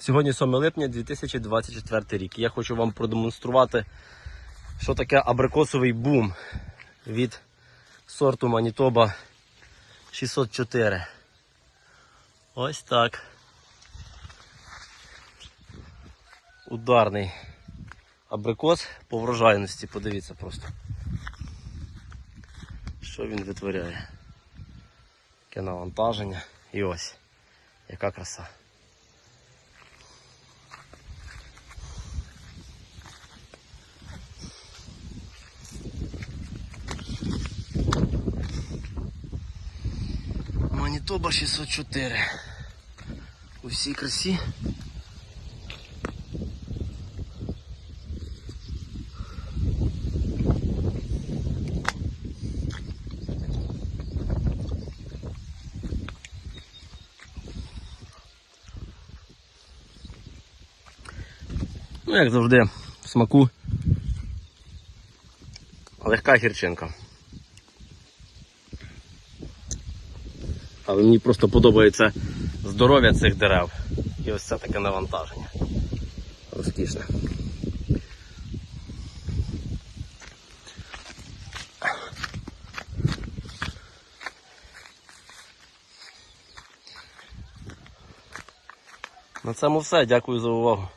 Сьогодні 7 липня 2024 рік. Я хочу вам продемонструвати, що таке абрикосовий бум від сорту Манітоба 604. Ось так. Ударний абрикос по врожайності. Подивіться просто. Що він витворяє. Яке навантаження. І ось. Яка краса. Манітоба 604. У всій красі. Ну, як завжди, смаку. Легка гірчинка. Але мені просто подобається здоров'я цих дерев. І ось це таке навантаження. Розкішне. На цьому все. Дякую за увагу.